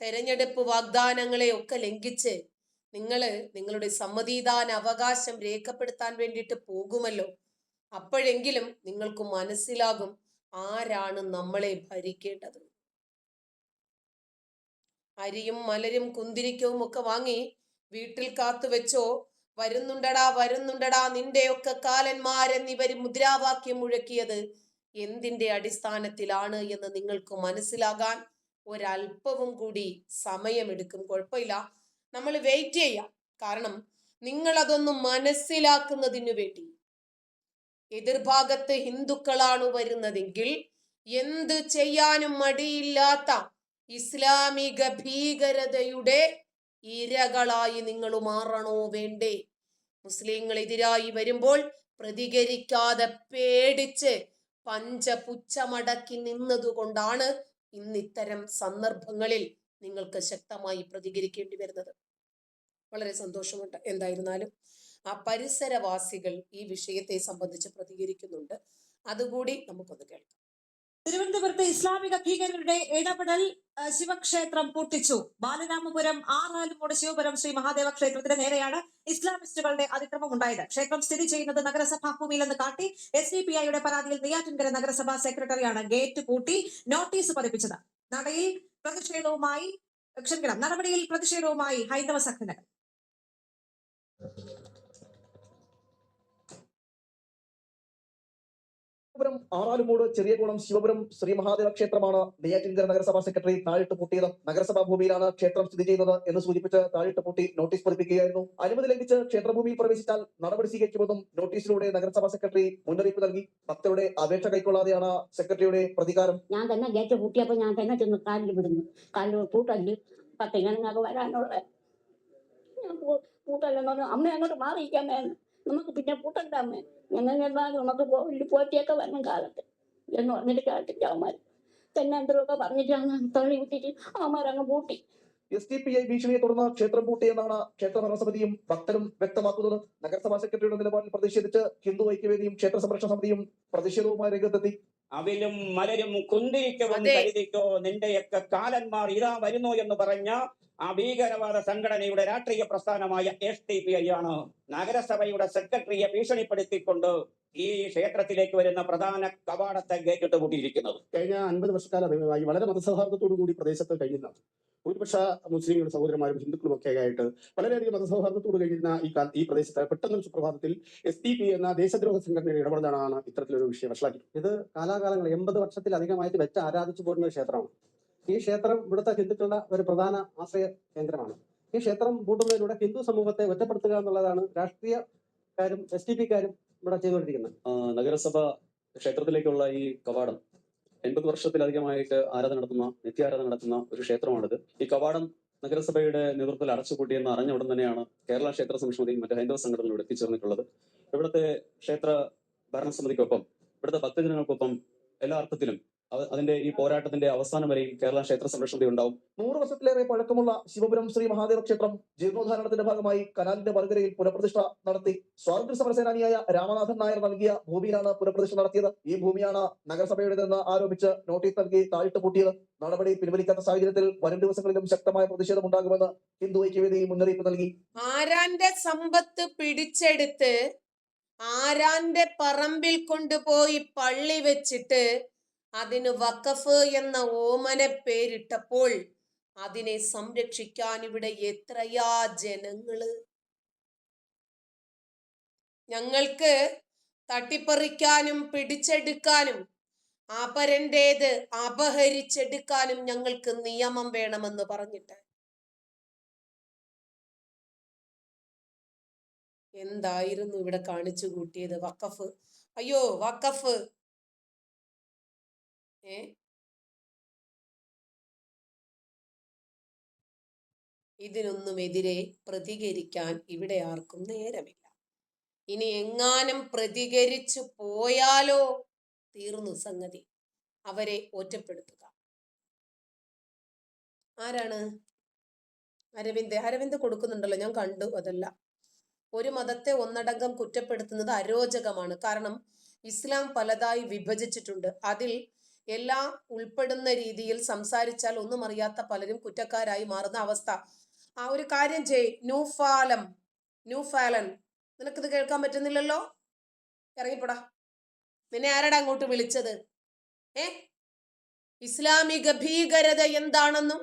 തെരഞ്ഞെടുപ്പ് വാഗ്ദാനങ്ങളെ ഒക്കെ ലംഘിച്ച് നിങ്ങൾ നിങ്ങളുടെ സമ്മതിദാന അവകാശം രേഖപ്പെടുത്താൻ വേണ്ടിയിട്ട് പോകുമല്ലോ. അപ്പോഴെങ്കിലും നിങ്ങൾക്ക് മനസ്സിലാകും ആരാണ് നമ്മളെ ഭരിക്കേണ്ടത്. അരിയും മലരും കുന്തിരിക്കവും ഒക്കെ വാങ്ങി വീട്ടിൽ കാത്തു വെച്ചോ വരുന്നുണ്ടടാ വരുന്നുണ്ടടാ നിന്റെയൊക്കെ കാലന്മാരെന്നിവർ മുദ്രാവാക്യം മുഴക്കിയത് എന്തിന്റെ അടിസ്ഥാനത്തിലാണ്? എന്ന് നിങ്ങൾക്ക് മനസ്സിലാകാൻ ഒരല്പവും കൂടി സമയമെടുക്കും. കുഴപ്പമില്ല. നമ്മൾ വെയിറ്റ് ചെയ്യാം. കാരണം നിങ്ങൾ അതൊന്ന് മനസ്സിലാക്കുന്നതിനു വേണ്ടി. എതിർഭാഗത്ത് ഹിന്ദുക്കളാണ് വരുന്നതെങ്കിൽ എന്ത് ചെയ്യാനും മടിയില്ലാത്ത ഇസ്ലാമിക ഭീകരതയുടെ ഇരകളായി നിങ്ങൾ മാറണോ വേണ്ടേ? മുസ്ലിങ്ങൾ എതിരായി വരുമ്പോൾ പ്രതികരിക്കാതെ പേടിച്ച് പഞ്ചപുച്ഛമടക്കി നിന്നതുകൊണ്ടാണ് ഇന്ന് ഇത്തരം സന്ദർഭങ്ങളിൽ നിങ്ങൾക്ക് ശക്തമായി പ്രതികരിക്കേണ്ടി വരുന്നത്. വളരെ സന്തോഷമുണ്ട്. എന്തായിരുന്നാലും ആ പരിസരവാസികൾ ഈ വിഷയത്തെ സംബന്ധിച്ച് പ്രതികരിക്കുന്നുണ്ട്. അതുകൂടി നമുക്കൊന്ന് കേൾക്കാം. തിരുവനന്തപുരത്ത് ഇസ്ലാമിക ഭീകരരുടെ ഇടപെടൽ ശിവക്ഷേത്രം പൊട്ടിച്ചു. ബാലരാമപുരം ആറാലുമൂട് ശിവപുരം ശ്രീ മഹാദേവ ക്ഷേത്രത്തിന് നേരെയാണ് ഇസ്ലാമിസ്റ്റുകളുടെ അതിക്രമം ഉണ്ടായത്. ക്ഷേത്രം സ്ഥിതി ചെയ്യുന്നത് നഗരസഭാ ഭൂമിയിലെന്ന് കാട്ടി എസ് ഡി പി ഐയുടെ പരാതിയിൽ നെയ്യാറ്റിൻകര നഗരസഭാ സെക്രട്ടറിയാണ് ഗേറ്റ് പൂട്ടി നോട്ടീസ് പതിപ്പിച്ചത്. നടയിൽ പ്രതിഷേധവുമായി ക്ഷമിക്കണം നടപടിയിൽ പ്രതിഷേധവുമായി ഹൈന്ദവ സംഘടനകൾ. ശിവപുരം ആറാലുമൂട് ചെറിയകുളം ശിവപുരം ശ്രീ മഹാദേവ ക്ഷേത്രമാണ്. നെയ്യാറ്റിൻകര നഗരസഭാ സെക്രട്ടറി താഴിട്ട് പൂട്ടിയത്. നഗരസഭാ ഭൂമിയിലാണ് ക്ഷേത്രം സ്ഥിതി ചെയ്യുന്നത് എന്ന് സൂചിപ്പിച്ച് താഴിട്ട് പൂട്ടി നോട്ടീസ് പതിപ്പിക്കുകയായിരുന്നു. അനുമതി ലംഘിച്ച് ക്ഷേത്രഭൂമിയിൽ പ്രവേശിച്ചാൽ നടപടി സ്വീകരിക്കുമെന്നും നോട്ടീസിലൂടെ നഗരസഭാ സെക്രട്ടറി മുന്നറിയിപ്പ് നൽകി. ഭക്തരുടെ അപേക്ഷ കൈക്കൊള്ളാതെയാണ് സെക്രട്ടറിയുടെ പ്രതികാരം. ഞാൻ തന്നെ ഗേറ്റ് പൂട്ടിയപ്പോൾ ഞാൻ തന്നെ ചെന്ന് കാലിൽ വിടുന്നു. കാലിൽ പൂട്ടല്ല്? പത്തിങ്ങനെ വരാനുള്ള ഞാൻ പൂട്ടല്ലെന്ന് അമ്മ അങ്ങോട്ട് മാറിയിരിക്കാൻ വേണം നമുക്ക് പിന്നെ കൂട്ടണ്ടാമേ ഞങ്ങൾ എന്നാലും നമുക്ക് പോയി പോറ്റിയൊക്കെ വരണം കാലത്ത്. എന്ന് പറഞ്ഞിട്ട് കേട്ടിട്ട് അവന്മാർ തന്നെ എന്തൊക്കെ പറഞ്ഞിട്ടാണ് തള്ളി വിട്ടിട്ട് പൂട്ടി. എസ് ഡി പി ഐ ഭീഷണിയെ തുടർന്ന് ക്ഷേത്രം പൂട്ടിയെന്നാണ് ക്ഷേത്ര ഭരണസമിതിയും ഭക്തരും വ്യക്തമാക്കുന്നത്. നഗരസഭാ സെക്രട്ടറിയുടെ നിലപാടിൽ പ്രതിഷേധിച്ച് ഹിന്ദു ഐക്യവേദിയും ക്ഷേത്ര സംരക്ഷണ സമിതിയും പ്രതിഷേധവുമായി രംഗത്തെത്തി. അവിലും മലരും കുന്തിരിക്കവും. കരുതിക്കോ നിന്റെയൊക്കെ കാലന്മാർ ഇതാ വരുന്നു എന്ന് പറഞ്ഞ ആ ഭീകരവാദ സംഘടനയുടെ രാഷ്ട്രീയ പ്രസ്ഥാനമായ എസ് ടി പി ഐ ആണ് നഗരസഭയുടെ സെക്രട്ടറിയെ ഭീഷണിപ്പെടുത്തിക്കൊണ്ട് ഈ ക്ഷേത്രത്തിലേക്ക് വരുന്ന പ്രധാന കവാടത്തെ ഗേറ്റിട്ട് കൂട്ടിയിരിക്കുന്നത് കഴിഞ്ഞ അൻപത് വർഷക്കാലമായി വളരെ മതസൗഹാർദ്ദത്തോടു കൂടി പ്രദേശത്ത് കഴിയുന്ന ഭൂരിപക്ഷ മുസ്ലിങ്ങളും സഹോദരന്മാരും ഹിന്ദുക്കളും ഒക്കെ ആയിട്ട് വളരെയധികം മതസൗഹാർദ്ദത്തോട് കഴിയുന്ന ഈ കാല ഈ പ്രദേശത്ത് പെട്ടെന്ന് സുപ്രഭാതത്തിൽ എസ് ടി പി എന്ന ദേശദ്രോഹ സംഘടനയുടെ ഇടപെടലാണ് ഇത്തരത്തിലൊരു വിഷയം വഷളാക്കി ഇത് കാലാകാലങ്ങൾ എൺപത് വർഷത്തിലധികമായിട്ട് വെച്ച് ആരാധിച്ചു പോരുന്ന ഒരു ക്ഷേത്രമാണ്. ഈ ക്ഷേത്രം ഇവിടുത്തെ ഹിന്ദുക്കളുടെ ഒരു പ്രധാന ആശ്രയ കേന്ദ്രമാണ്. ഈ ക്ഷേത്രം പൂട്ടുന്നതിലൂടെ ഹിന്ദു സമൂഹത്തെ ഒറ്റപ്പെടുത്തുക എന്നുള്ളതാണ് രാഷ്ട്രീയക്കാരും എസ് ടി പിക്കാരും ഇവിടെ ചെയ്തുകൊണ്ടിരിക്കുന്നത്. നഗരസഭ ക്ഷേത്രത്തിലേക്കുള്ള ഈ കവാടം എൺപത് വർഷത്തിലധികമായിട്ട് ആരാധന നടത്തുന്ന നിത്യാരാധന നടത്തുന്ന ഒരു ക്ഷേത്രമാണിത്. ഈ കവാടം നഗരസഭയുടെ നേതൃത്വത്തിൽ അടച്ചുപൂട്ടിയെന്ന് അറിഞ്ഞ ഉടൻ തന്നെയാണ് കേരള ക്ഷേത്ര സംസ്കൃതിയും മറ്റ് ഹൈന്ദവ സംഘടനകളോട് എത്തിച്ചേർന്നിട്ടുള്ളത്. ഇവിടുത്തെ ക്ഷേത്ര ഭരണസമിതിക്കൊപ്പം ഇവിടുത്തെ ഭക്തജനങ്ങൾക്കൊപ്പം എല്ലാ അർത്ഥത്തിലും അതിന്റെ ഈ പോരാട്ടത്തിന്റെ അവസാനം വരെയും കേരള ക്ഷേത്ര സംരക്ഷണ ഉണ്ടാവും. നൂറ് വർഷത്തിലേറെ പഴക്കമുള്ള ശിവപുരം ശ്രീ മഹാദേവ ക്ഷേത്രം ജീർണോദ്ധാരണത്തിന്റെ ഭാഗമായി കനാലിന്റെ വർഗരയിൽ പുനഃപ്രതിഷ്ഠ നടത്തി. സ്വാതന്ത്ര്യ സമരസേനാനിയായ രാമനാഥൻ നായർ നൽകിയ ഭൂമിയിലാണ് പുനഃപ്രതിഷ്ഠ നടത്തിയത്. ഈ ഭൂമിയാണ് നഗരസഭയുടേതെന്ന് ആരോപിച്ച് നോട്ടീസ് നൽകി താഴിട്ട് പൂട്ടിയത്. നടപടി പിൻവലിക്കാത്ത സാഹചര്യത്തിൽ വരും ദിവസങ്ങളിലും ശക്തമായ പ്രതിഷേധം ഉണ്ടാകുമെന്ന് ഹിന്ദു ഐക്യവേദി മുന്നറിയിപ്പ് നൽകി. ആരാന്റെ സമ്പത്ത് പിടിച്ചെടുത്ത് ആരാന്റെ പറമ്പിൽ കൊണ്ടുപോയി പള്ളി വെച്ചിട്ട് അതിന് വഖഫ് എന്ന ഓമന പേരിട്ടപ്പോൾ അതിനെ സംരക്ഷിക്കാൻ ഇവിടെ എത്രയാ ജനങ്ങൾ? ഞങ്ങൾക്ക് തട്ടിപ്പറിക്കാനും പിടിച്ചെടുക്കാനും അപരന്റേത് അപഹരിച്ചെടുക്കാനും ഞങ്ങൾക്ക് നിയമം വേണമെന്ന് പറഞ്ഞിട്ട്. എന്തായിരുന്നു ഇവിടെ കാണിച്ചു കൂട്ടിയത്? വഖഫ്. അയ്യോ വഖഫ്. ഏ ഇതിനൊന്നുമെതിരെ പ്രതികരിക്കാൻ ഇവിടെ ആർക്കും നേരമില്ല. ഇനി എങ്ങാനും പ്രതികരിച്ചു പോയാലോ? തീർന്നു സംഗതി. അവരെ ഒറ്റപ്പെടുത്തുക. ആരാണ്? അരവിന്ദ്. അരവിന്ദ് കൊടുക്കുന്നുണ്ടല്ലോ. ഞാൻ കണ്ടു അതല്ല. ഒരു മതത്തെ ഒന്നടങ്കം കുറ്റപ്പെടുത്തുന്നത് അരോചകമാണ്. കാരണം ഇസ്ലാം പലതായി വിഭജിച്ചിട്ടുണ്ട്. അതിൽ എല്ലാം ഉൾപ്പെടുന്ന രീതിയിൽ സംസാരിച്ചാൽ ഒന്നും അറിയാത്ത പലരും കുറ്റക്കാരായി മാറുന്ന അവസ്ഥ. ആ ഒരു കാര്യം ചെയ്. ന്യൂഫാലം ന്യൂഫാലൻ നിനക്കിത് കേൾക്കാൻ പറ്റുന്നില്ലല്ലോ? ഇറങ്ങിപ്പോടാ. നിന്നെ ആരാടാ അങ്ങോട്ട് വിളിച്ചത്? ഏ? ഇസ്ലാമിക ഭീകരത എന്താണെന്നും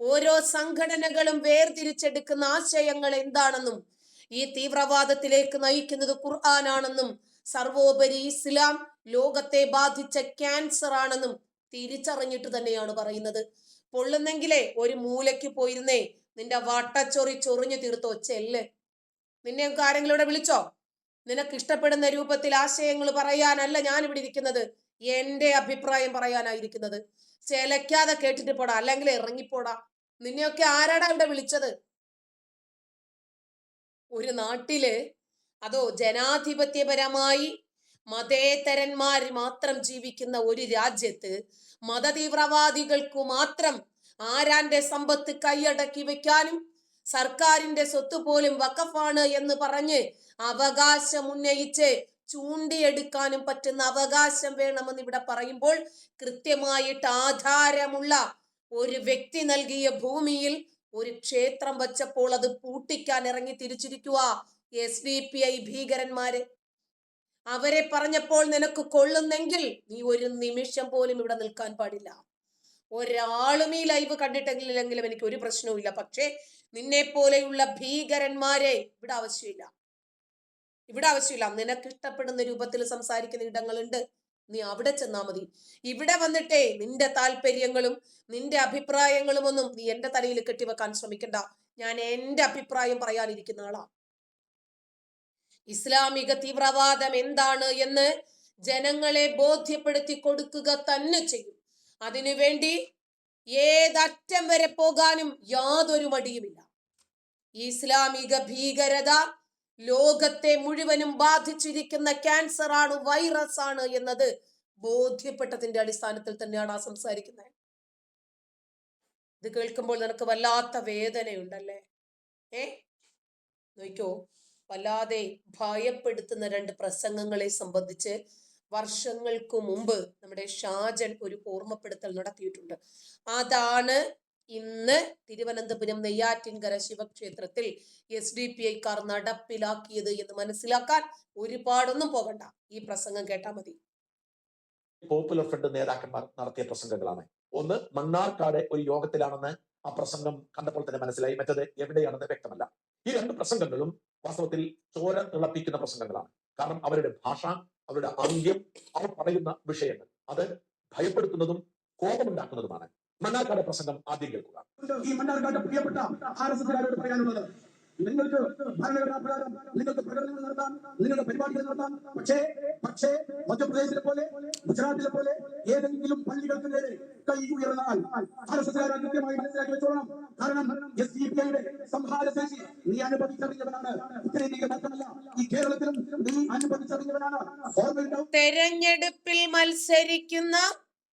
ഓരോ സംഘടനകളും വേർതിരിച്ചെടുക്കുന്ന ആശയങ്ങൾ എന്താണെന്നും ഈ തീവ്രവാദത്തിലേക്ക് നയിക്കുന്നത് ഖുർആനാണെന്നും സർവോപരി ഇസ്ലാം ലോകത്തെ ബാധിച്ച ക്യാൻസർ ആണെന്നും തിരിച്ചറിഞ്ഞിട്ട് തന്നെയാണ് പറയുന്നത്. പൊള്ളുന്നെങ്കിലേ ഒരു മൂലയ്ക്ക് പോയിരുന്നേ നിന്റെ വട്ടച്ചൊറി ചൊറിഞ്ഞു തീർത്തോ ചെല്ല്. നിന്നെ ആരെങ്കിലും ഇവിടെ വിളിച്ചോ? നിനക്ക് ഇഷ്ടപ്പെടുന്ന രൂപത്തിൽ ആശയങ്ങൾ പറയാനല്ല ഞാൻ ഇവിടെ ഇരിക്കുന്നത്. എന്റെ അഭിപ്രായം പറയാനായിരിക്കുന്നത്. ചെലക്കാതെ കേട്ടിട്ട് പോടാ അല്ലെങ്കിൽ ഇറങ്ങിപ്പോടാ. നിന്നെയൊക്കെ ആരാടാ ഇവിടെ വിളിച്ചത്? ഒരു നാട്ടിൽ അതോ ജനാധിപത്യപരമായി മതേതരന്മാർ മാത്രം ജീവിക്കുന്ന ഒരു രാജ്യത്ത് മതതീവ്രവാദികൾക്കു മാത്രം ആരാന്റെ സമ്പത്ത് കൈയടക്കി വെക്കാനും സർക്കാരിന്റെ സ്വത്ത് പോലും വക്കഫാണ് എന്ന് പറഞ്ഞ് അവകാശം ഉന്നയിച്ച് ചൂണ്ടിയെടുക്കാനും പറ്റുന്ന അവകാശം വേണമെന്ന് ഇവിടെ പറയുമ്പോൾ കൃത്യമായിട്ട് ആധാരമുള്ള ഒരു വ്യക്തി നൽകിയ ഭൂമിയിൽ ഒരു ക്ഷേത്രം വച്ചപ്പോൾ അത് പൂട്ടിക്കാൻ ഇറങ്ങി തിരിച്ചിരിക്കുക എസ് ഡി പി ഐ ഭീകരന്മാര്. അവരെ പറഞ്ഞപ്പോൾ നിനക്ക് കൊള്ളുന്നെങ്കിൽ നീ ഒരു നിമിഷം പോലും ഇവിടെ നിൽക്കാൻ പാടില്ല. ഒരാളും ഈ ലൈവ് കണ്ടിട്ടെങ്കിലെങ്കിലും എനിക്ക് ഒരു പ്രശ്നവുമില്ല പക്ഷേ നിന്നെ പോലെയുള്ള ഭീകരന്മാരെ ഇവിടെ ആവശ്യമില്ല. ഇവിടെ ആവശ്യമില്ല. നിനക്ക് ഇഷ്ടപ്പെടുന്ന രൂപത്തിൽ സംസാരിക്കുന്ന ഇടങ്ങളുണ്ട്. നീ അവിടെ ചെന്നാ മതി. ഇവിടെ വന്നിട്ടേ നിന്റെ താല്പര്യങ്ങളും നിന്റെ അഭിപ്രായങ്ങളും ഒന്നും നീ എന്റെ തലയിൽ കെട്ടിവെക്കാൻ ശ്രമിക്കണ്ട. ഞാൻ എന്റെ അഭിപ്രായം പറയാനിരിക്കുന്ന ആളാ. ഇസ്ലാമിക തീവ്രവാദം എന്താണ് എന്ന് ജനങ്ങളെ ബോധ്യപ്പെടുത്തി കൊടുക്കുക തന്നെ ചെയ്യും. അതിനുവേണ്ടി ഏതറ്റം വരെ പോകാനും യാതൊരു മടിയുമില്ല. ഇസ്ലാമിക ഭീകരത ലോകത്തെ മുഴുവനും ബാധിച്ചിരിക്കുന്ന ക്യാൻസർ ആണ് വൈറസ് ആണ് എന്നത് ബോധ്യപ്പെട്ടതിന്റെ അടിസ്ഥാനത്തിൽ തന്നെയാണ് ആ സംസാരിക്കുന്നത്. ഇത് കേൾക്കുമ്പോൾ നിനക്ക് വല്ലാത്ത വേദനയുണ്ടല്ലേ? ഏ? നോക്കോ വല്ലാതെ ഭയപ്പെടുത്തുന്ന രണ്ട് പ്രസംഗങ്ങളെ സംബന്ധിച്ച് വർഷങ്ങൾക്ക് മുമ്പ് നമ്മുടെ ഷാജൻ ഒരു ഓർമ്മപ്പെടുത്തൽ നടത്തിയിട്ടുണ്ട്. അതാണ് ഇന്ന് തിരുവനന്തപുരം നെയ്യാറ്റിൻകര ശിവക്ഷേത്രത്തിൽ എസ് ഡി പി ഐക്കാർ നടപ്പിലാക്കിയത് എന്ന് മനസ്സിലാക്കാൻ ഒരുപാടൊന്നും പോകണ്ട. ഈ പ്രസംഗം കേട്ടാൽ മതി. പോപ്പുലർ ഫ്രണ്ട് നേതാക്കന്മാർ നടത്തിയ പ്രസംഗങ്ങളാണ്. ഒന്ന് മണ്ണാർക്കാട് ഒരു യോഗത്തിലാണെന്ന് ആ പ്രസംഗം കണ്ടപ്പോൾ തന്നെ മനസ്സിലായി. മറ്റത് എവിടെയാണെന്ന് വ്യക്തമല്ല. ഈ രണ്ട് പ്രസംഗങ്ങളും വാസ്തവത്തിൽ ചോര തിളപ്പിക്കുന്ന പ്രസംഗങ്ങളാണ് കാരണം അവരുടെ ഭാഷ അവരുടെ ആംഗ്യം അവർ പറയുന്ന വിഷയങ്ങൾ. അത് ഭയപ്പെടുത്തുന്നതും കോപമുണ്ടാക്കുന്നതുമാണ്. മണ്ണാർക്കാട് പ്രസംഗം ആദ്യം കേൾക്കുക. ഈ മണ്ണാർക്കാട് പ്രിയപ്പെട്ട ആർ എസ് പറയാനുള്ളത് നിങ്ങൾക്ക് ഭരണഘടനാ പ്രകാരം നിങ്ങൾക്ക് പ്രകടനങ്ങൾ നടത്താം നിങ്ങളുടെ പരിപാടികൾ നടത്താം. പക്ഷേ പക്ഷേ മധ്യപ്രദേശിലെ പോലെ ഗുജറാത്തിലെ പോലെ ഏതെങ്കിലും പള്ളികൾക്ക് നേരെ കൈ ഉയർന്നാൽ ആർ കൃത്യമായി മനസ്സിലാക്കി വെച്ചോളാം കാരണം എസ് ഡി പി ഐയുടെ സംഹാരശേഷി നീ അനുഭവിച്ചറിഞ്ഞവനാണ്. ഉത്തരേന്ത്യയിൽ മാത്രമല്ല ഈ കേരളത്തിലും നീ അനുഭവിച്ചറിഞ്ഞവനാണ്. തെരഞ്ഞെടുപ്പിൽ മത്സരിക്കുന്ന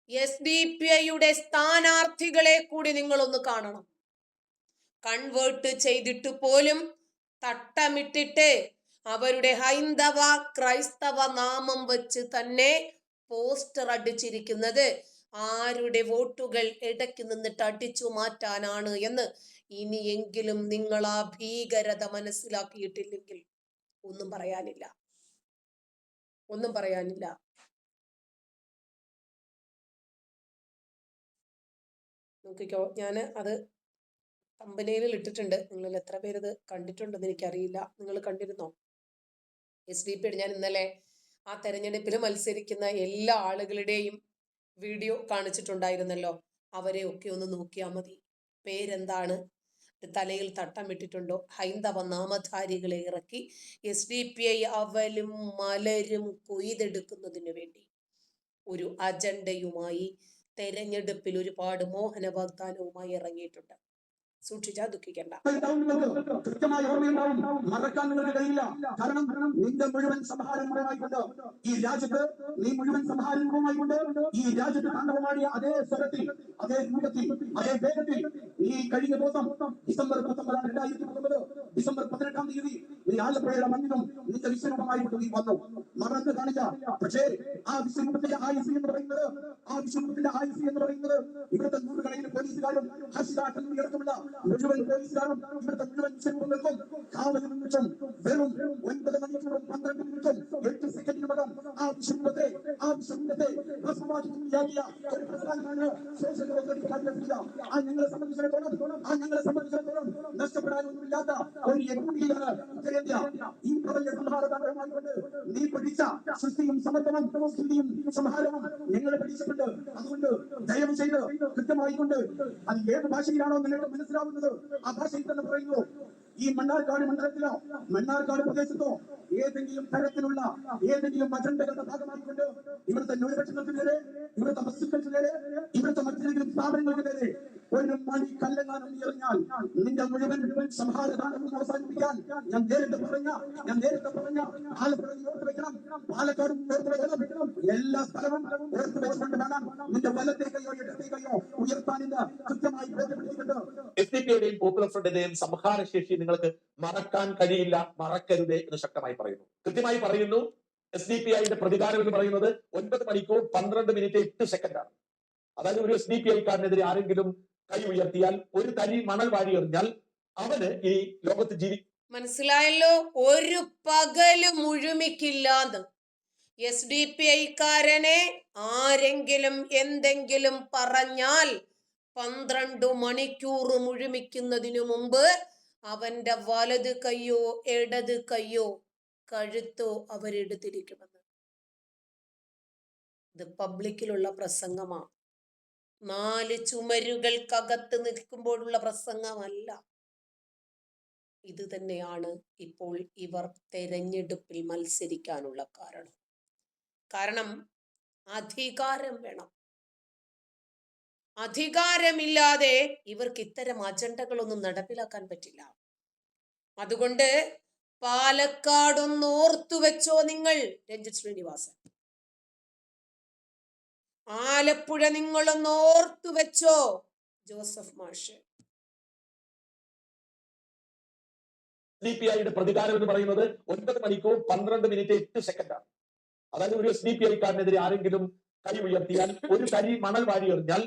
എസ് ഡി പി ഐയുടെ സ്ഥാനാർത്ഥികളെ കൂടി നിങ്ങളൊന്ന് കാണണം. കൺവേർട്ട് ചെയ്തിട്ട് പോലും തട്ടമിട്ടിട്ട് അവരുടെ ഹൈന്ദവ ക്രൈസ്തവ നാമം വെച്ച് തന്നെ പോസ്റ്റർ അടിച്ചിരിക്കുന്നത്. ആരുടെ വോട്ടുകൾ ഇടയ്ക്ക് നിന്നിട്ട് അടിച്ചു മാറ്റാനാണ് എന്ന് ഇനിയെങ്കിലും നിങ്ങൾ ആ ഭീകരത മനസ്സിലാക്കിയിട്ടില്ലെങ്കിൽ ഒന്നും പറയാനില്ല. ഒന്നും പറയാനില്ല. നോക്കിക്കോ ഞാൻ അത് കമ്പനിയിൽ ഇട്ടിട്ടുണ്ട്. നിങ്ങളിൽ എത്ര പേര് ഇത് കണ്ടിട്ടുണ്ടെന്ന് എനിക്കറിയില്ല. നിങ്ങൾ കണ്ടിരുന്നോ? എസ് ഡി പി ഞാൻ ഇന്നലെ ആ തെരഞ്ഞെടുപ്പിൽ മത്സരിക്കുന്ന എല്ലാ ആളുകളുടെയും വീഡിയോ കാണിച്ചിട്ടുണ്ടായിരുന്നല്ലോ. അവരെ ഒക്കെ ഒന്ന് നോക്കിയാൽ മതി. പേരെന്താണ്? തലയിൽ തട്ടം ഇട്ടിട്ടുണ്ടോ? ഹൈന്ദവ നാമധാരികളെ ഇറക്കി എസ് ഡി പി ഐ അവലും മലരും കൊയ്തെടുക്കുന്നതിന് വേണ്ടി ഒരു അജണ്ടയുമായി തെരഞ്ഞെടുപ്പിൽ ഒരുപാട് മോഹന വാഗ്ദാനവുമായി ഇറങ്ങിയിട്ടുണ്ട്. സൂക്ഷിച്ചാൽ ദുഃഖിക്കണ്ട. കൃത്യമായ ഓർമ്മയുണ്ടാവും. മറക്കാൻ നിങ്ങൾക്ക് കഴിയില്ല കാരണം നിന്റെ മുഴുവൻ സംഹാരങ്ങളുമായിക്കൊണ്ട് ഈ രാജ്യത്ത് നീ മുഴുവൻ സംഹാരങ്ങളുമായിക്കൊണ്ട് ഈ രാജ്യത്ത് താണ്ഡവമാടിയ അതേ സ്വരത്തിൽ അതേ രൂപത്തിൽ അതേ വേഗത്തിൽ നീ കഴിഞ്ഞ ദിവസം ഡിസംബർ പത്തൊമ്പതാം രണ്ടായിരത്തി പത്തൊമ്പത് ഡിസംബർ പതിനെട്ടാം തീയതി നീ ആലപ്പുഴയുടെ മണ്ണിലും നിന്റെ വിശ്വരൂപമായിട്ട് നീ വന്നു. മറന്ന് കാണില്ല. പക്ഷേ ആ വിശ്വരൂപത്തിന്റെ ആയുസ് എന്ന് പറയുന്നത് ആ വിശ്വരൂപത്തിന്റെ ആയുസ് എന്ന് പറയുന്നത് ഇവിടുത്തെ നൂറുകണക്കിന് പോലീസുകാരും ഹർഷിതാക്കളും ഇറക്കമുള്ള മുഴുവൻ വിശ്വരൂപത്തെ ഭസ്മമാക്കിയാക്കിയ ഒരു ആ ഞങ്ങളെ ആ ഞങ്ങളെ ഒരു ഈ നീ പഠിച്ച സൃഷ്ടിയും സംഹാരവും ഞങ്ങളെ പഠിച്ചിട്ടുണ്ട് അതുകൊണ്ട് ചെയ്ത് ഭാഷയിലാണോ നിങ്ങൾക്ക് മനസ്സിലാവുന്നത് ആ ഭാഷയിൽ തന്നെ പറയുന്നു. ഈ മണ്ണാർക്കാട് മണ്ഡലത്തിലോ മണ്ണാർക്കാട് പ്രദേശത്തോ ഏതെങ്കിലും തരത്തിലുള്ള ഏതെങ്കിലും അജണ്ടകളുടെ ഭാഗമായിക്കൊണ്ട് ഇവിടുത്തെ ന്യൂനപക്ഷങ്ങൾക്ക് നേരെ ഇവിടുത്തെ വസ്തുക്കൾക്ക് നേരെ ഇവിടുത്തെ മറ്റേതെങ്കിലും സ്ഥാപനങ്ങൾക്ക് നേരെ ഒരു മണി കല്ലെങ്ങാനും എറിഞ്ഞാൽ നിന്റെ മുഴുവൻ സംഹാരദാനവും അവസാനിപ്പിക്കാൻ ഞാൻ നേരിട്ട് പറഞ്ഞ ഞാൻ നേരിട്ട് പറഞ്ഞ ആലപ്പുഴ ഓർത്ത് വെക്കണം പാലക്കാടും ഓർത്ത് വെക്കണം. എല്ലാ സ്ഥലവും ഓർത്ത് വെച്ചുകൊണ്ട് വേണം നിന്റെ വലത്തെ കൈയോ ഇടത്തെ കൈയോ ഉയർത്താൻ ഇന്ന് കൃത്യമായി ബോധ്യപ്പെടുത്തിയിട്ടുണ്ട് എസ് ഡി പിയുടെയും പോപ്പുലർ ഫ്രണ്ടിന്റെയും സംഹാരശേഷി നിങ്ങൾക്ക് മറക്കാൻ കഴിയില്ല മറക്കരുത് എന്ന് ശക്തമായി പറയുന്നു. കൃത്യമായി പറയുന്നു എസ് ഡി പി ഐന്റെ പ്രതികാരം എന്ന് പറയുന്നത് ഒൻപത് മണിക്കൂർ പന്ത്രണ്ട് മിനിറ്റ് എട്ട് സെക്കൻഡാണ് അതായത് ഒരു എസ് ഡി പി ഐക്കാരനെതിരെ ആരെങ്കിലും കൈ ഉയർത്തിയാൽ ഒരു തരി മണൽ വാരി എറിഞ്ഞാൽ അവന് ഈ ലോകത്ത് ജീവി മനസ്സിലായല്ലോ? ഒരു പകൽ മുഴുമിക്കില്ലാന്ന്. എസ് ഡി പി ഐക്കാരനെ ആരെങ്കിലും എന്തെങ്കിലും പറഞ്ഞാൽ പന്ത്രണ്ട് മണിക്കൂർ മുഴുമിക്കുന്നതിനു മുമ്പ് അവന്റെ വലത് കയ്യോ ഇടത് കയ്യോ കഴുത്തോ അവരെടുത്തിരിക്കുമെന്ന്. ഇത് പബ്ലിക്കിലുള്ള പ്രസംഗമാണ്. നാല് ചുമരുകൾക്കകത്ത് നിൽക്കുമ്പോഴുള്ള പ്രസംഗമല്ല. ഇത് തന്നെയാണ് ഇപ്പോൾ ഇവർ തെരഞ്ഞെടുപ്പിൽ മത്സരിക്കാനുള്ള കാരണം. കാരണം അധികാരം വേണം. അധികാരമില്ലാതെ ഇവർക്ക് ഇത്തരം അജണ്ടകളൊന്നും നടപ്പിലാക്കാൻ പറ്റില്ല. അതുകൊണ്ട് പാലക്കാടൊന്ന് ഓർത്തു വെച്ചോ നിങ്ങൾ രഞ്ജിത് ശ്രീനിവാസൻ. ആലപ്പുഴ നിങ്ങളൊന്ന് ഓർത്തു വെച്ചോ? ജോസഫ് മാഷ്. ഡി പി ഐയുടെ പ്രതികാരം എന്ന് പറയുന്നത് ഒൻപത് മണിക്കൂർ പന്ത്രണ്ട് മിനിറ്റ് എട്ട് സെക്കൻഡാണ് അതായത് ഒരു ഡി പി ഐക്കാരനെതിരെ ആരെങ്കിലും കൈ ഉയർത്തിയാൽ ഒരു കരി മണൽ വാരി എറിഞ്ഞാൽ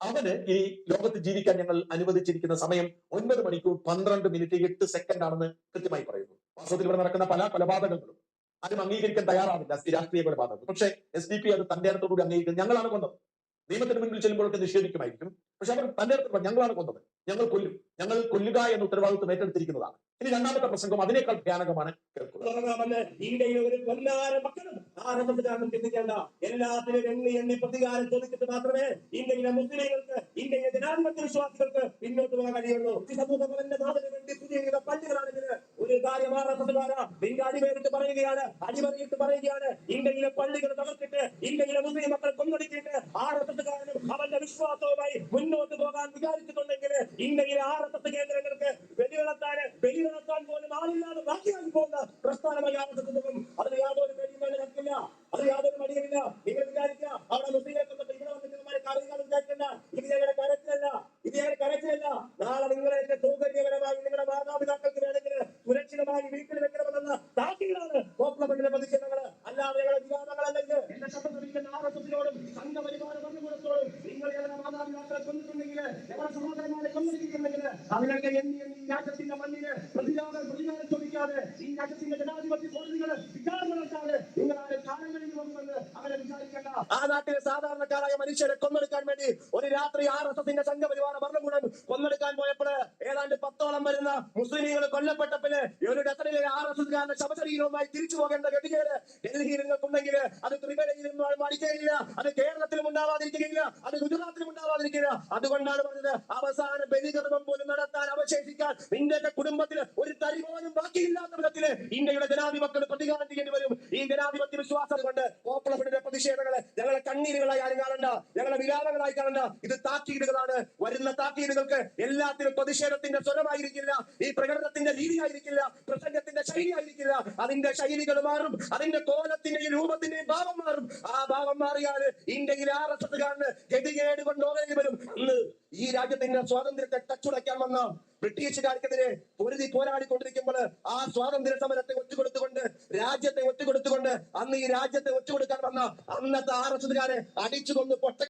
അവന് ഈ ലോകത്ത് ജീവിക്കാൻ ഞങ്ങൾ അനുവദിച്ചിരിക്കുന്ന സമയം ഒൻപത് മണിക്കൂർ പന്ത്രണ്ട് മിനിറ്റ് എട്ട് സെക്കൻഡാണെന്ന് കൃത്യമായി പറയുന്നു. വാസ്തവത്തിൽ ഇവിടെ നടക്കുന്ന പല കൊലപാതകങ്ങളും ആരും അംഗീകരിക്കാൻ തയ്യാറാവില്ല. രാഷ്ട്രീയ കൊലപാതകം പക്ഷേ എസ് ഡി പി അത് തന്റെ അടുത്തോടുകൂടി അംഗീകരിക്കുന്നത് ഞങ്ങളാണ് കൊന്നത്. നിയമത്തിന് മുന്നിൽ ചെല്ലുമ്പോഴൊക്കെ നിഷേധിക്കുമായിരിക്കും. പക്ഷെ അവർ തന്റെ അടുത്ത് ഞങ്ങളാണ് കൊന്നത്. ഞങ്ങൾ കൊല്ലും. ഞങ്ങൾ കൊല്ലുക എന്ന ഉത്തരവാദിത്വം ഏറ്റെടുത്തിരിക്കുന്നതാണ്. ഇനി രണ്ടാമത്തെ പ്രസംഗം അതിനേക്കാൾ ഭയാനകമാണ് ആരംഭത്തിലാണ് ചിന്തിക്കേണ്ട. എല്ലാത്തിനും എണ്ണി എണ്ണി പ്രതികാരം ചോദിച്ചിട്ട് മാത്രമേ ഇന്ത്യയിലെ മുസ്ലിങ്ങൾക്ക് ഇന്ത്യയിലെ ജനാധിപത്യ വിശ്വാസികൾക്ക് പിന്നോട്ട് പോകാൻ കഴിയുള്ളൂ. ഈ സമൂഹത്തിന്റെ നാടിന് വേണ്ടി പുതിയ പള്ളികളാണെങ്കിൽ ഒരു കാര്യം ആരംഭത്തിലാണ് നിങ്ങൾ അടിമേറിട്ട് പറയുകയാണ് അടിമറിയിട്ട് പറയുകയാണ്. ഇന്ത്യയിലെ പള്ളികൾ തകർത്തിട്ട് ഇന്ത്യയിലെ മുസ്ലിം മക്കൾ കൊന്നൊടുക്കിയിട്ട് ആർ എസ് എസ്സുകാരനും അവന്റെ വിശ്വാസവുമായി മുന്നോട്ട് പോകാൻ വിചാരിച്ചിട്ടുണ്ടെങ്കിൽ ഇന്ത്യയിലെ ആർ എസ് എസ് കേന്ദ്രങ്ങൾക്ക് വെടികളത്താൻ വെടികളത്താൻ പോലും ആളില്ലാതെ ബാക്കിയാക്കി പോകുന്ന പ്രസ്ഥാനമായി പോകും അതിന് യാതൊരു പേടിയും നടക്കില്ല നിൽക്കില്ല അത് യാതൊരു മടിയുമില്ല. നിങ്ങൾ വിചാരിക്കുക അവിടെ മുസ്ലിങ്ങളെ കൊന്നിട്ട് ഇവിടെ വന്നിട്ട് കാര്യങ്ങൾ വിചാരിക്കണ്ട. ഇത് ഞങ്ങളുടെ കരച്ചിലല്ല. ഇത് ഞങ്ങളുടെ കരച്ചിലല്ല. നാളെ നിങ്ങളെയൊക്കെ സൗകര്യപരമായി നിങ്ങളുടെ മാതാപിതാക്കൾക്ക് വേണമെങ്കിൽ സുരക്ഷിതമായി വീട്ടിൽ വെക്കണമെന്ന താക്കീടാണ് കോപ്ലമെന്റിലെ പ്രതിഷേധങ്ങൾ അല്ലാതെ ഞങ്ങളുടെ വികാരങ്ങളല്ല ഇത് എന്റെ ശബ്ദം എസിനോടും സംഘപരിവാര ഭരണകൂടത്തോടും നിങ്ങൾ ഞങ്ങളുടെ മാതാപിതാക്കളെ കൊന്നിട്ടുണ്ടെങ്കിൽ ഞങ്ങളുടെ സഹോദരന്മാരെ കൊന്നിരിക്കുന്നുണ്ടെങ്കിൽ എണ്ണി ഈ രാജ്യത്തിന്റെ മണ്ണിന് പ്രതിരോധം പ്രതികാരം ചോദിക്കാതെ ഈ രാജ്യത്തിന്റെ ജനാധിപത്യ കോടതികൾ വിചാരണ നടത്താതെ നിങ്ങൾ ആരും കാലം കഴിഞ്ഞു പോകുമെന്ന് അങ്ങനെ വിചാരിക്കേണ്ട ആ നാട്ടിലെ സാധാരണക്കാരായ മനുഷ്യരെ കൊന്നെടുക്കാൻ വേണ്ടി ഒരു രാത്രി ആർ എസ് എസിന്റെ സംഘപരിവാര ഭരണകൂടം കൊന്നെടുക്കാൻ പോയപ്പോൾ പത്തോളം വരുന്ന മുസ്ലിമീങ്ങൾ കൊല്ലപ്പെട്ടപ്പോൾ ഒരു ഡെത്തറിലെ ആർ എസ് എസ്കാരന്റെ ശവശരീരവുമായി തിരിച്ചു പോകേണ്ട ഗതികേട് ഡൽഹിയിൽ നിങ്ങൾക്കുണ്ടെങ്കിൽ അത് ത്രിപുരയിൽ നിന്നും മടിക്കേയില്ല അത് കേരളത്തിലും ഉണ്ടാവാതിരിക്കുകയില്ല. അത് ഗുജറാത്തിലും ഉണ്ടാവാതിരിക്കില്ല അതുകൊണ്ടാണ് പറഞ്ഞത് അവസാന ബലികർമ്മം പോലും നടത്താൻ അവശേഷിക്കാൻ നിന്റെയൊക്കെ കുടുംബത്തിൽ ഒരു തരി പോലും ബാക്കിയില്ലാത്ത വിധത്തിൽ ഇന്ത്യയുടെ ജനാധിപത്യം പ്രതികാരം ചെയ്യേണ്ടി വരും. ഈ ജനാധിപത്യ വിശ്വാസം കൊണ്ട് ഫ്രണ്ടിന്റെ പ്രതിഷേധങ്ങളെ ഞങ്ങളെ കണ്ണീരുകളായി ആരും കാണണ്ട ഞങ്ങളെ വിലാപങ്ങളായി കാണണ്ട. ഇത് താക്കീടുകളാണ് വരുന്ന താക്കീടുകൾക്ക് എല്ലാത്തിനും പ്രതിഷേധത്തിന്റെ സ്വരമായിരിക്കില്ല ഈ പ്രകടനത്തിന്റെ രീതിയായിരിക്കില്ല. പ്രസംഗത്തിന്റെ ശൈലി ആയിരിക്കില്ല അതിന്റെ ശൈലികൾ മാറും. അതിന്റെ കോലത്തിന്റെയും രൂപത്തിന്റെയും ഭാവം മാറും. ആ ഭാവം മാറിയാൽ ഇന്ത്യയിൽ ആർ എസ് എസ്കാരന് ഗതികേട് കൊണ്ടോകേണ്ടി വരും. ഇന്ന് ഈ രാജ്യത്തിന്റെ സ്വാതന്ത്ര്യത്തെ ടച്ചുടയ്ക്കാൻ വന്ന ബ്രിട്ടീഷുകാർക്കെതിരെ പൊരുതി പോരാടിക്കൊണ്ടിരിക്കുമ്പോൾ ആ സ്വാതന്ത്ര്യ സമരത്തെ ഒറ്റുകൊടുത്തുകൊണ്ട് രാജ്യത്തെ ഒറ്റുകൊടുത്തുകൊണ്ട് അന്ന് ഈ രാജ്യത്തെ ഒറ്റുകൊടുക്കാൻ വന്ന അന്നത്തെ ആർ എസ് എസ്കാരെ അടിച്ചു പൊട്ട